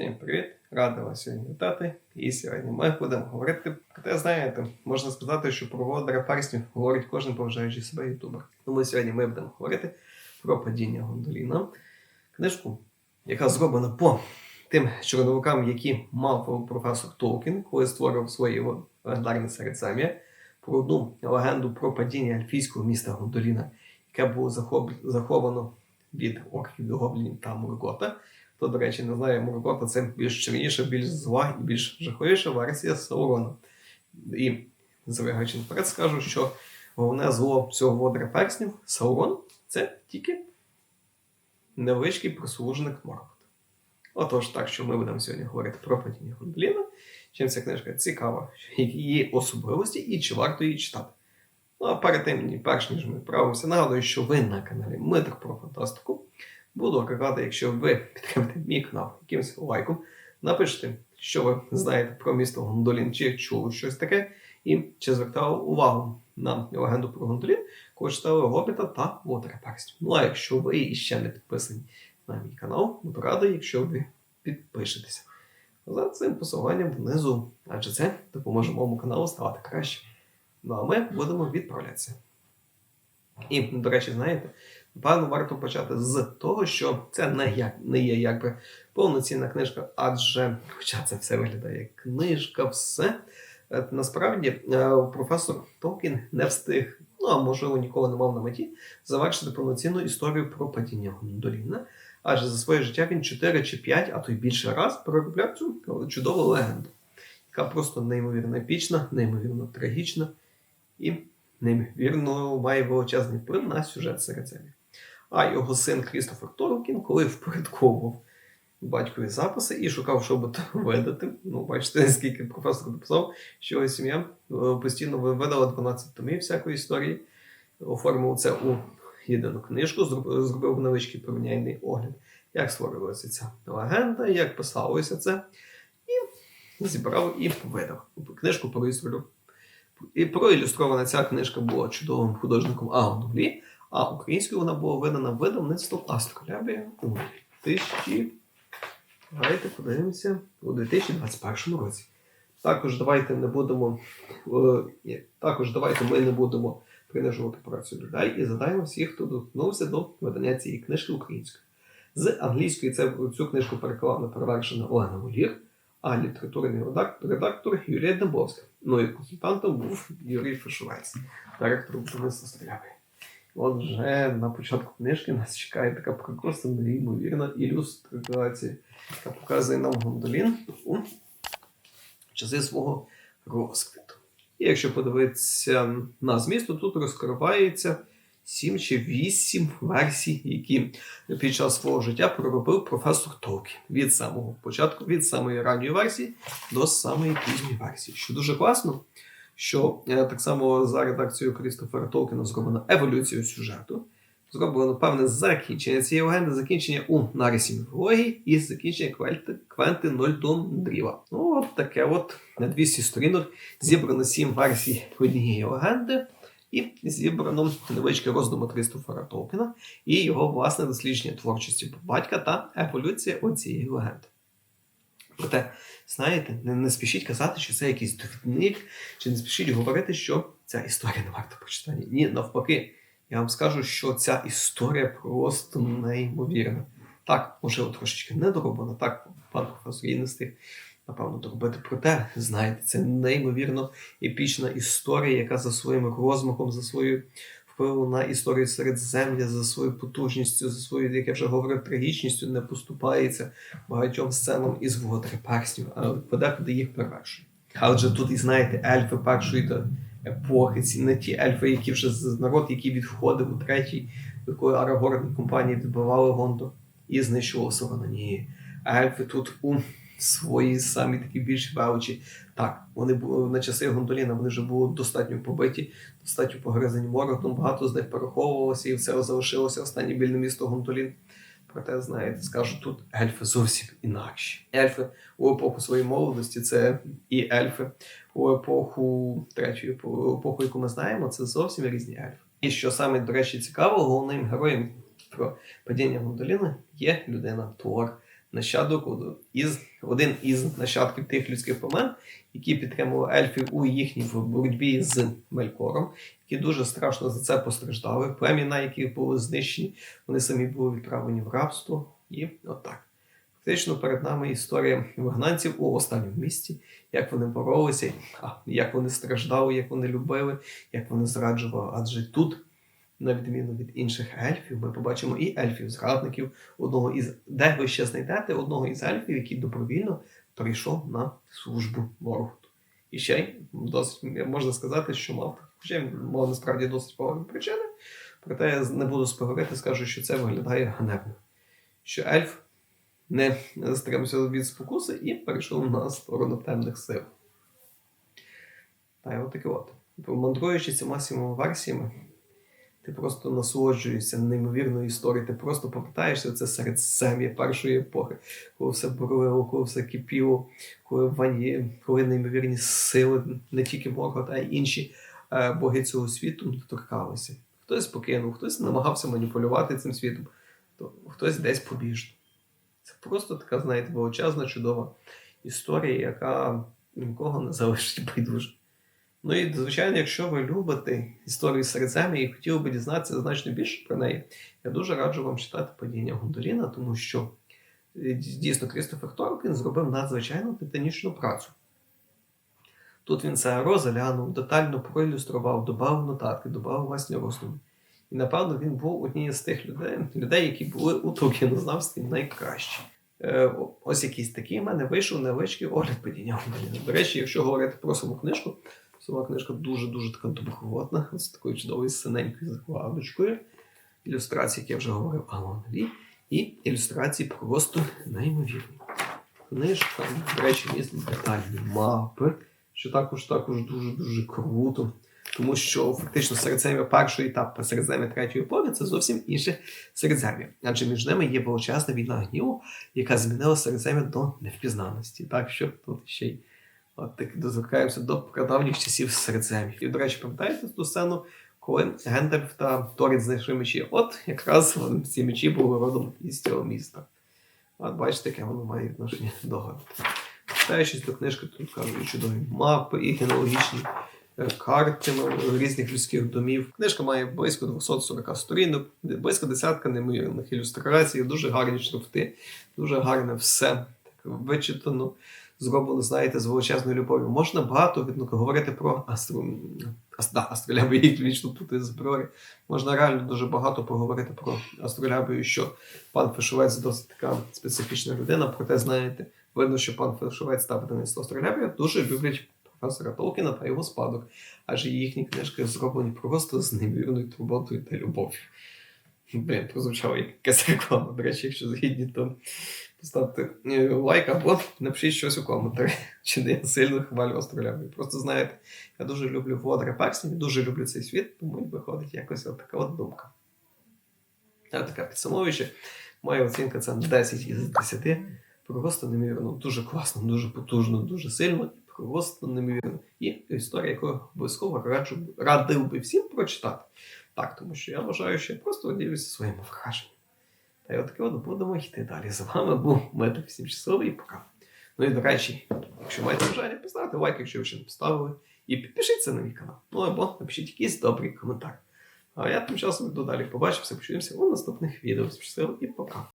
Всім привіт! Радий вас сьогодні вітати. І сьогодні ми будемо говорити про те, знаєте, можна сказати, що про володаря перснів говорить кожен поважаючий себе ютубер. Тому сьогодні ми будемо говорити про падіння Гондоліна. Книжку, яка зроблена по тим чорновикам, які мав професор Толкін, коли створив свої легендарні середзем'я, про одну легенду про падіння ельфійського міста Гондоліна, яке було захоп- заховано від орків гоблінів та Мургота. Хто, до речі, не знає Мургота, це більш чорніша, більш зла і більш жахливіша версія Саурона. І забігаючи наперед, скажу, що головне зло всього володаря перснів Саурон це тільки невеличкий прислужник Моргота. Отож, так що ми будемо сьогодні говорити про падіння Гондліна, чим ця книжка цікава, які її особливості і чи варто її читати. Ну а перед тим, перш ніж ми відправимося, нагадую, що ви на каналі Митр про фантастику. Буду радий, якщо ви підтримите мій канал якимось лайком, напишіть, що ви знаєте про місто Гондолін, чи чули щось таке, і чи звертали увагу на легенду про Гондолін, коли читали Гобіта та Володаря Ну а якщо ви іще не підписані на мій канал, буду радий, якщо ви підпишетеся. За цим посиланням внизу, адже це допоможе моєму каналу ставати краще. Ну а ми будемо відправлятися. І, до речі, знаєте, напевно, варто почати з того, що це не, як, не є якби повноцінна книжка, адже, хоча це все виглядає як книжка, все. е, Насправді е, професор Толкін не встиг, ну а можливо ніколи не мав на меті завершити повноцінну історію про падіння Гондоліна. Адже за своє життя він 4 чи 5, а то й більше раз переробляв цю чудову легенду, яка просто неймовірно епічна, неймовірно трагічна і неймовірно має величезний вплив на сюжет середзем'я. А його син Крістофер Торкін, коли впорядковував батькові записи і шукав, що би то видати. Ну, бачите, наскільки професор написав, що його сім'я е, постійно видала 12 томів всякої історії, оформив це у єдину книжку, зробив невеличкий порівняльний огляд, як створювалася ця легенда, як писалося це, і зібрав і видав книжку про історію. І проілюстрована ця книжка була чудовим художником Агонолі, а українською вона була видана видавництвом Астролябія у 2000... Давайте подивимося у 2021 році. Також давайте не будемо е, також давайте ми не будемо принижувати працю людей і задаємо всіх, хто доткнувся до видання цієї книжки українською. З англійської це цю книжку переклав неперевершена Олена Волір, а літературний редактор, Юлія Дембовська. Ну і консультантом був Юрій Фишовець, директор видавництва Стрілявий. Отже, на початку книжки нас чекає така просто неймовірна ілюстрація, яка показує нам Гондолін у часи свого розквіту. І якщо подивитися на зміст, то тут розкривається сім чи вісім версій, які під час свого життя проробив професор Толкін. Від самого початку, від самої ранньої версії до самої пізньої версії. Що дуже класно, що е, так само за редакцією Крістофера Толкіна зроблено еволюцію сюжету. Зроблено певне закінчення цієї легенди, закінчення у нарисі міфології і закінчення Квенти, Квенти Нольдон Дріва. Ну, от таке от на 200 сторінок зібрано сім версій однієї легенди, і зібрано невеличкі роздуми Крістофера Толкіна і його власне дослідження творчості батька та еволюція оцієї легенди. Проте, знаєте, не, не спішіть казати, що це якийсь довідник, чи не спішіть говорити, що ця історія не варта прочитання. Ні, навпаки, я вам скажу, що ця історія просто неймовірна. Так, можливо, трошечки недороблена, так, пан професор її не встиг, напевно, доробити. Проте, знаєте, це неймовірно епічна історія, яка за своїм розмахом, за своєю впливом на історію Середзем'я, за своєю потужністю, за своєю, як я вже говорив, трагічністю не поступається багатьом сценам із володаря перснів, а подекуди їх перевершує. Адже тут і знаєте, ельфи першої та епохи, ці не ті ельфи, які вже з народ, який відходив у третій, якої Арагорн компанії відбивали Гондор і знищували Сорона. Ні. Ельфи тут у свої самі такі більш величі. Так, вони були на часи Гондоліна, вони вже були достатньо побиті, достатньо погризані мороком, багато з них переховувалося, і все залишилося останнє більне місто Гондолін. Проте, знаєте, скажу, тут ельфи зовсім інакші. Ельфи у епоху своєї молодості це і ельфи у епоху третю епоху, яку ми знаємо, це зовсім різні ельфи. І що саме, до речі, цікаво, головним героєм про падіння Гондоліна є людина Тор. нащадок із один із нащадків тих людських племен, які підтримували ельфів у їхній боротьбі з Мелькором, які дуже страшно за це постраждали. Племена, які були знищені, вони самі були відправлені в рабство. І отак. Фактично перед нами історія вигнанців у останньому місті, як вони боролися, як вони страждали, як вони любили, як вони зраджували. Адже тут, на відміну від інших ельфів, ми побачимо і ельфів-зрадників, одного із де ви ще знайдете одного із ельфів, який добровільно прийшов на службу ворогу. І ще досить можна сказати, що мав хоча мав насправді досить погані причини. Проте я не буду споговорити, скажу, що це виглядає ганебно. Що ельф не стримався від спокуси і перейшов на сторону темних сил. Та й от таке от. Мандруючи цими сіма версіями, ти просто насолоджуєшся неймовірною історією, ти просто повертаєшся це серед сем'ї першої епохи, коли все бурлило, коли все кипіло, коли вані, коли неймовірні сили, не тільки Моргот, а й інші е, боги цього світу доторкалися. Хтось покинув, хтось намагався маніпулювати цим світом, то хтось десь побіжно. Це просто така, знаєте, величезна, чудова історія, яка нікого не залишить байдуже. Ну і, звичайно, якщо ви любите історію Середзем'я і хотіли би дізнатися значно більше про неї, я дуже раджу вам читати падіння Гондоліна, тому що е, дійсно Крістофер Торкін зробив надзвичайно титанічну працю. Тут він це розглянув, детально проілюстрував, додав нотатки, додав власні роздуми. І напевно він був однією з тих людей, людей які були у Толкінознавстві найкращі. Е, ось якийсь такий в мене вийшов невеличкий огляд падіння Гондоліна. До речі, якщо говорити про саму книжку, сама книжка дуже-дуже така добротна, з такою чудовою синенькою закладочкою. Ілюстрації, як я вже говорив, Алан Лі, і ілюстрації просто неймовірні. Книжка, до речі, містить детальні мапи, що також також дуже-дуже круто. Тому що фактично середзем'я першої етап та середзем'я третьої епохи це зовсім інше середзем'я. Адже між ними є величезна війна гніву, яка змінила середзем'я до невпізнаності. Так що тут ще й от так дозвикаємося до прадавніх часів середзем'я. І, до речі, пам'ятаєте ту сцену, коли Гендальф та Торіт знайшли мечі? От якраз ці мечі були родом із цього міста. От бачите, яке воно має відношення до Городу. Читаючись до книжки, тут кажуть чудові мапи і генеалогічні е, карти різних людських домів. Книжка має близько 240 сторінок, близько десятка неймовірних ілюстрацій, дуже гарні шрифти, дуже гарне все так вичитано, зроблено, знаєте, з величезною любов'ю. Можна багато відно, говорити про астру... да, астролябію, їх вічно тут зброї. Можна реально дуже багато поговорити про астролябію, що пан Фешовець досить така специфічна людина, проте, знаєте, видно, що пан Фешовець та видавництво астролябія дуже люблять професора Толкіна та його спадок, адже їхні книжки зроблені просто з неймовірною турботою та любов'ю. Блін, прозвучало як якась реклама. До речі, якщо згідні, то поставте е, лайк або напишіть щось у коментарі. Чи не я сильно хвалю астролябію. Просто знаєте, я дуже люблю Володаря Перснів, дуже люблю цей світ, тому виходить якось от така от думка. А така підсумовуючи, моя оцінка це 10 із 10. Просто неймовірно, дуже класно, дуже потужно, дуже сильно, просто неймовірно. І історія, яку обов'язково радив би всім прочитати. Так, тому що я вважаю, що я просто ділюся своїми враженнями. Та й отаке от будемо йти далі. З вами був Метр 7 часовий і пока. Ну і до речі, якщо маєте бажання, поставте лайк, якщо ви ще не поставили, і підпишіться на мій канал. Ну або напишіть якийсь добрий коментар. А я тим часом йду далі. Побачимося, почуємося у наступних відео. Щасливо і пока.